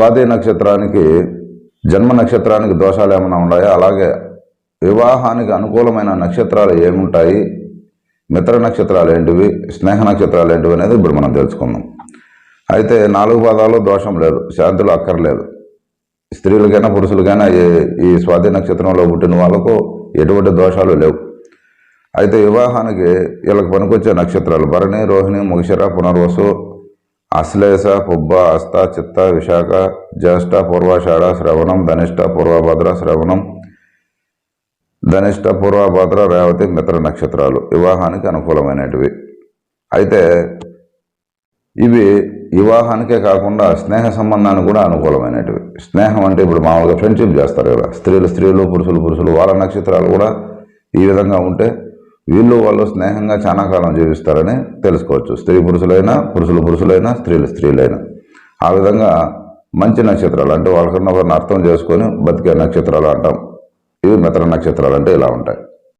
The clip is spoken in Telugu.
స్వాతి నక్షత్రానికి జన్మ నక్షత్రానికి దోషాలు ఏమైనా ఉన్నాయా? అలాగే వివాహానికి అనుకూలమైన నక్షత్రాలు ఏముంటాయి? మిత్ర నక్షత్రాలు ఏంటివి? స్నేహ నక్షత్రాలు ఏంటివి అనేది ఇప్పుడు మనం తెలుసుకుందాం. అయితే నాలుగు పాదాలు దోషం లేదు శాంతులు అక్కర్లేదు. స్త్రీలకైనా పురుషులకైనా ఈ- ఈ స్వాతి నక్షత్రంలో పుట్టిన వాళ్ళకు ఎటువంటి దోషాలు లేవు. అయితే వివాహానికి వీళ్ళకి పనికొచ్చే నక్షత్రాలు భరణి రోహిణి ముగిషర పునర్వసు అశ్లేష పుబ్బ అస్త చిత్త విశాఖ జ్యేష్ఠ పూర్వాషాఢ శ్రవణం ధనిష్ట పూర్వభద్ర శ్రవణం ధనిష్ట పూర్వభద్ర రేవతి మిత్ర నక్షత్రాలు వివాహానికి అనుకూలమైనటివి. అయితే ఇవి వివాహానికే కాకుండా స్నేహ సంబంధానికి కూడా అనుకూలమైనటివి. స్నేహం అంటే ఇప్పుడు మామూలుగా ఫ్రెండ్షిప్ చేస్తారు కదా. స్త్రీలు స్త్రీలు పురుషులు పురుషులు వాళ్ళ నక్షత్రాలు కూడా ఈ విధంగా ఉంటే వీళ్ళు వాళ్ళు స్నేహంగా చాలా కాలం జీవిస్తారని తెలుసుకోవచ్చు. స్త్రీ పురుషులైనా పురుషులు పురుషులైనా స్త్రీలు స్త్రీలైనా. ఆ విధంగా మంచి నక్షత్రాలు అంటే వాళ్ళకన్నా ఒకరిని అర్థం చేసుకొని బతికే నక్షత్రాలు అంటాం. ఇవి మిత్ర నక్షత్రాలు అంటే ఇలా ఉంటాయి.